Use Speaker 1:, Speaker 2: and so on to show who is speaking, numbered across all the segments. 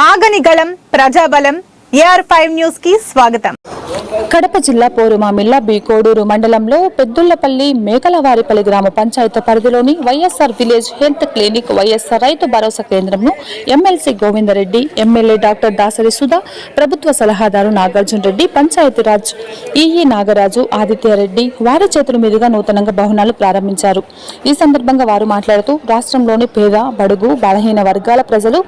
Speaker 1: ఆగని గళం ప్రజాబలం AR five న్యూస్కి స్వాగతం.
Speaker 2: కడప జిల్లా పోరుమామిల్ల బి కోడూరు మండలంలో పెద్దుళ్ళపల్లి మేకలవారిపల్లి గ్రామ పంచాయతీ పరిధిలోని Y S R village health clinic Y S R Rythu Bharosa కేంద్రంను M L C Govindareddy M L A doctor Dasari Sudha ప్రభుత్వ సలహాదారు నాగార్జున రెడ్డి పంచాయతీరాజ్ ఈఈ నాగరాజు ఆదిత్యారెడ్డి వారి చేతుల మీదుగా నూతనంగా భవనాలు ప్రారంభించారు. ఈ సందర్భంగా వారు మాట్లాడుతూ రాష్ట్రంలోని పేద బడుగు బలహీన వర్గాల ప్రజలు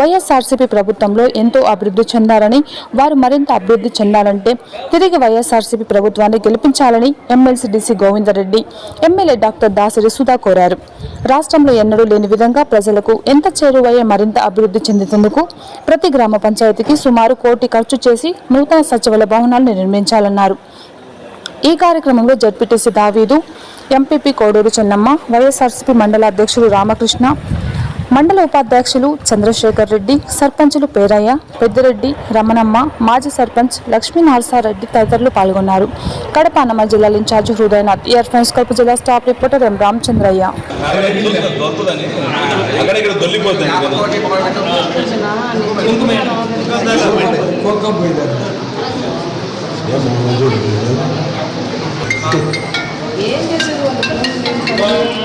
Speaker 2: వైఎస్ఆర్సీపీ ప్రభుత్వంలో ఎంతో అభివృద్ధి చెందారని వారు మరింత అభివృద్ధి చెందాలంటే తిరిగి Y S R C P ప్రభుత్వాన్ని గెలిపించాలని M L C D C Govindareddy M L A doctor Dasari Sudha కోరారు. రాష్ట్రంలో ఎన్నడూ లేని విధంగా ప్రజలకు ఎంత చేరువయ్యే మరింత అభివృద్ధి చెందుతుందుకు ప్రతి గ్రామ పంచాయతీకి సుమారు కోటి ఖర్చు చేసి నూతన సచివాలయ భవనాలను నిర్మించాలన్నారు. ఈ కార్యక్రమంలో జడ్పీటీసీ దావీదు ఎంపీపీ కోడూరు చెన్నమ్మ వైఎస్ఆర్సీపీ మండల అధ్యక్షుడు రామకృష్ణ మండల ఉపాధ్యక్షులు చంద్రశేఖర్ రెడ్డి సర్పంచులు పేరయ్య పెద్దిరెడ్డి రమణమ్మ మాజీ సర్పంచ్ లక్ష్మీ నరసారెడ్డి తదితరులు పాల్గొన్నారు. కడప అన్నమయ్య జిల్లా ఇన్ఛార్జ్ హృదయనాథ్ ఇయర్ ఫైన్స్ కడప జిల్లా స్టాఫ్ రిపోర్టర్ ఎం రామచంద్రయ్య.
Speaker 3: దొరుకుతుందని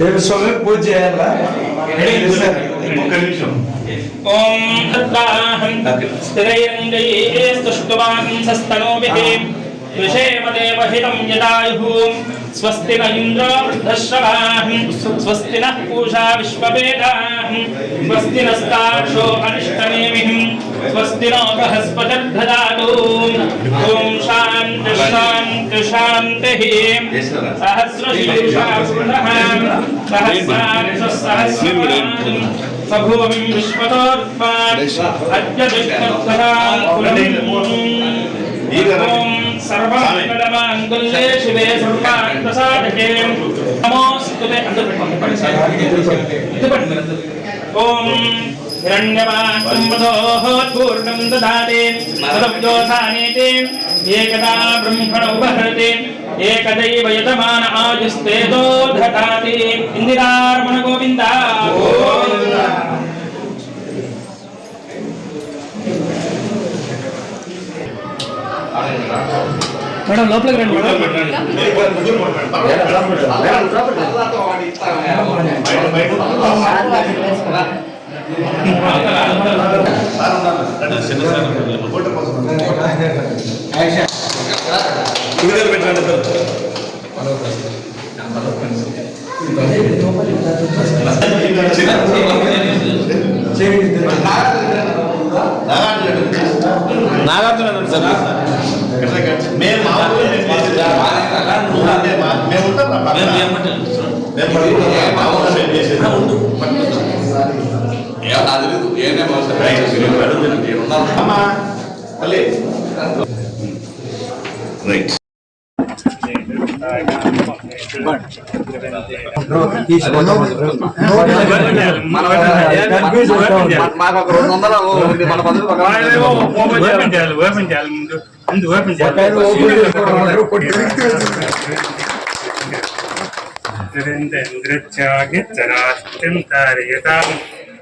Speaker 3: ಎರಡು ಸ್ವಾಮಿ
Speaker 4: ಪೂಜೆ ಅಲ್ಲ ಓಂ ತತ್ವಾಹಂ ಸ್ಥಿರಯಂಗೈ ಸುಷ್ಕವಾಂ ಸಸ್ತನೋಭಿಃ ऋषेमदेवहितं यदायुः. स्वस्ति न इन्द्रो वृद्धश्रवाः स्वस्ति नः पूषा विश्ववेदाः स्वस्ति नस्ताक्षो अरिष्टनेमिः स्वस्ति नो बृहस्पतिर्ददातु సహస్రశీర్షా పురుషः సహస్రాక్ష సహస్రం సభూమి ఓం సర్వమంగళమాంగళ్యే శివే సర్వార్థసాధకే నమోస్తుతే అందరూ ఓం హిరణ్యవాకుంభోః దదాతి తదవ్యోధానేతి ఏకదా బ్రహ్మణ ఉపహరతి ఏకదైవ యజమాన ఆయుస్తేజో దధాతి ఇందిరారమణ గోవింద మేడం లోపలికి రండి మేడం.
Speaker 3: ఇక్కడ పెట్టండి నాగార్జున సార్ మేము మేము ఉంటాం రైట్
Speaker 5: మాకు ఒక రెండు వందల మన పద్ధతి
Speaker 4: ఓపెన్ చేయాలి ఓపెన్ చేయాలి ముందు ముందు ఓపెన్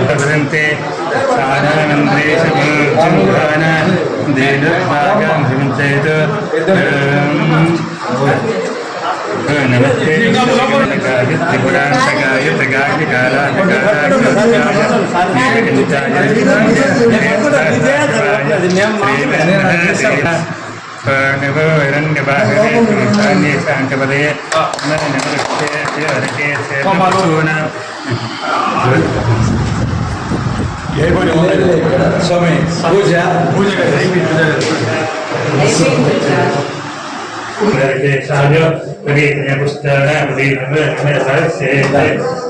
Speaker 4: പ്രകൃതത്തെ സാരാനന്ദേശ്വരചന്ദ്രാന ദേവഭാഗം ഭവിച്ചത് नमस्ते त्रिपुरान्तकाय त्रिकालिकालाय
Speaker 5: ण्यवाहने नमस्ते स्वामी पूजा
Speaker 4: पूजा उपदेशाय प्रवीतने पुस्तकाय प्रवीतने सरस्य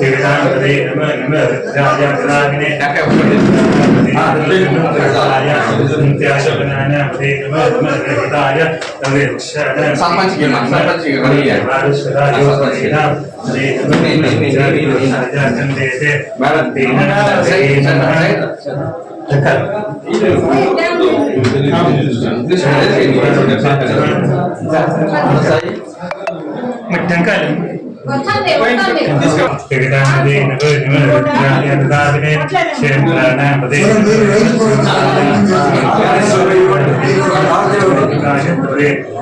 Speaker 4: देवतां प्रदे नम नम
Speaker 5: विद्याय प्रदागिने प्रदे
Speaker 4: सुन्त्याशपनाय
Speaker 6: प्रदे नम
Speaker 4: नम विद्याय प्रदे वृक्षाय संपंच के मान संपंच के बनी है राजस्वराय प्रदेना
Speaker 5: प्रदे नम
Speaker 4: नम विद्याय प्रदे वृक्षाय संदेते भारत देना प्रदे नम శరణ్యే ప్రియం భగే దేవి నారాయణి నమస్తే కర్పూర నీరాధ్యామి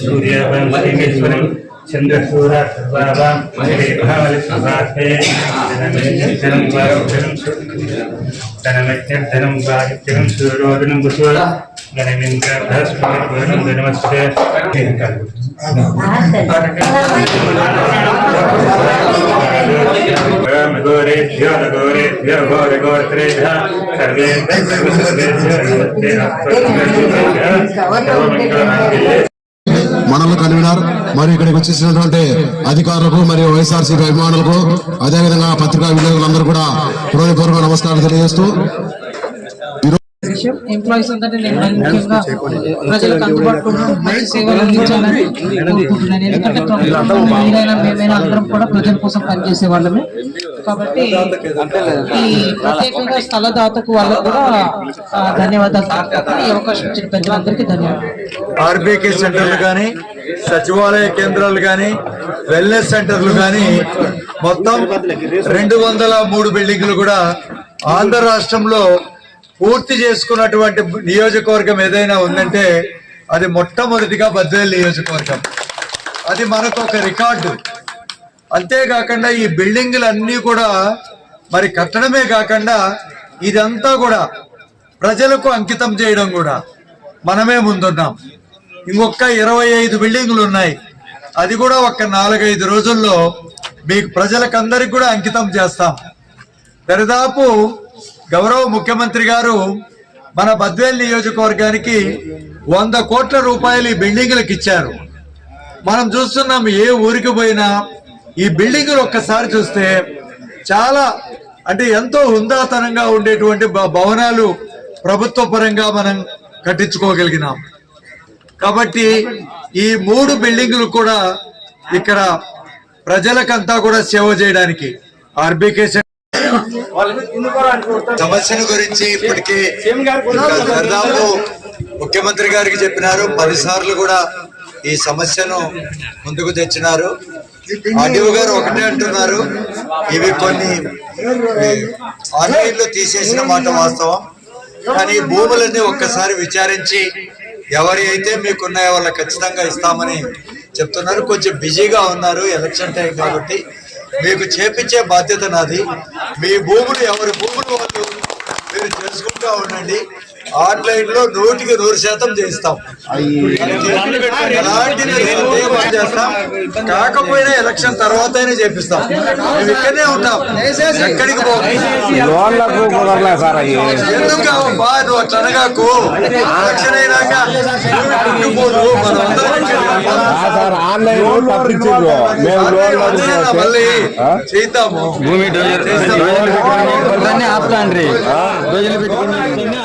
Speaker 4: சூரியபந்திமேஸ்வரம் चंद्रसूरा सर्वाभा भावलसुभास्ते धनं वायुधनं धनं वायुधनं सूर्योदनं वसुरा
Speaker 7: మనల్ని కలిగినారు మరి ఇక్కడికి వచ్చేసినటువంటి అధికారులకు మరియు వైఎస్ఆర్సీపీ అభిమానులకు అదేవిధంగా పత్రికా విలేకరులందరూ కూడా హృదయపూర్వక నమస్కారం తెలియజేస్తూ
Speaker 8: విషయం. ఎంప్లాయీస్ అందరినీ నేను ముఖ్యంగా ప్రజలకు అందుబాటులో మంచి సేవలు అందించాలని కోరుకుంటున్నాను. ఎందుకంటే ప్రభుత్వం మీరైనా మేమైనా అందరం కూడా ప్రజల కోసం పనిచేసే వాళ్ళమే. కాబట్టి ఈ ప్రత్యేకంగా స్థలదాతకు వాళ్ళకు కూడా ధన్యవాదాలు. ఈ అవకాశం ఇచ్చిన పెద్దలందరికీ ధన్యవాదాలు.
Speaker 5: ఆర్బీకే సెంటర్లు కానీ సచివాలయ కేంద్రాలు కానీ వెల్నెస్ సెంటర్లు కానీ మొత్తం రెండు వందల మూడు బిల్డింగ్లు కూడా ఆంధ్ర రాష్ట్రంలో పూర్తి చేసుకున్నటువంటి నియోజకవర్గం ఏదైనా ఉందంటే అది మొట్టమొదటిగా బద్వేల్ నియోజకవర్గం. అది మనకు ఒక రికార్డు. అంతేకాకుండా ఈ బిల్డింగ్లన్నీ కూడా మరి కట్టడమే కాకుండా ఇదంతా కూడా ప్రజలకు అంకితం చేయడం కూడా మనమే ముందున్నాం. ఇంకొక ఇరవై ఐదు బిల్డింగులు ఉన్నాయి. అది కూడా ఒక నాలుగైదు రోజుల్లో మీకు ప్రజలకందరికి కూడా అంకితం చేస్తాం. దరిదాపు గౌరవ ముఖ్యమంత్రి గారు మన బద్వేల్ నియోజకవర్గానికి వంద కోట్ల రూపాయలు ఈ బిల్డింగులకు ఇచ్చారు. మనం చూస్తున్నాం ఏ ఊరికి పోయినా ఈ బిల్డింగులు ఒక్కసారి చూస్తే చాలా అంటే ఎంతో హుందాతనంగా ఉండేటువంటి భ- భవనాలు ప్రభుత్వ పరంగా మనం కట్టించుకోగలిగినాం. కాబట్టి ఈ మూడు బిల్డింగులు కూడా ఇక్కడ ప్రజలకంతా కూడా సేవ చేయడానికి ఆర్బీకే సమస్యను గురించి ఇప్పటికే దాదాపు ముఖ్యమంత్రి గారికి చెప్పినారు. పది సార్లు కూడా ఈ సమస్యను ముందుకు తెచ్చినారు. ఆర్డీఓ గారు ఒకటే అంటున్నారు. ఇవి కొన్ని ఆన్లైన్లో తీసేసిన మాట వాస్తవం. కానీ భూములన్నీ ఒక్కసారి విచారించి ఎవరి అయితే మీకున్నాయో వాళ్ళకి ఖచ్చితంగా ఇస్తామని చెప్తున్నారు. కొంచెం బిజీగా ఉన్నారు ఎలక్షన్ టైం కాబట్టి. మీకు చేపించే బాధ్యత నాది. మీ భూములు ఎవరి భూములు వాళ్ళు మీరు తెలుసుకుంటూ ఉండండి. ఆన్లైన్లో నూటికి నూరు శాతం చేస్తాం ఎలాంటి చేస్తాం? కాకపోయినా ఎలక్షన్ తర్వాత చేపిస్తాం. మేము ఇక్కడనే ఉంటాం. ఎక్కడికి ఎందుకు బా నువ్వు అట్లా అనగాకు ఎలక్షన్ అయినాక పుట్టుకోదు మళ్ళీ చేద్దాము.
Speaker 9: భూమి రోజులు పెట్టుకుని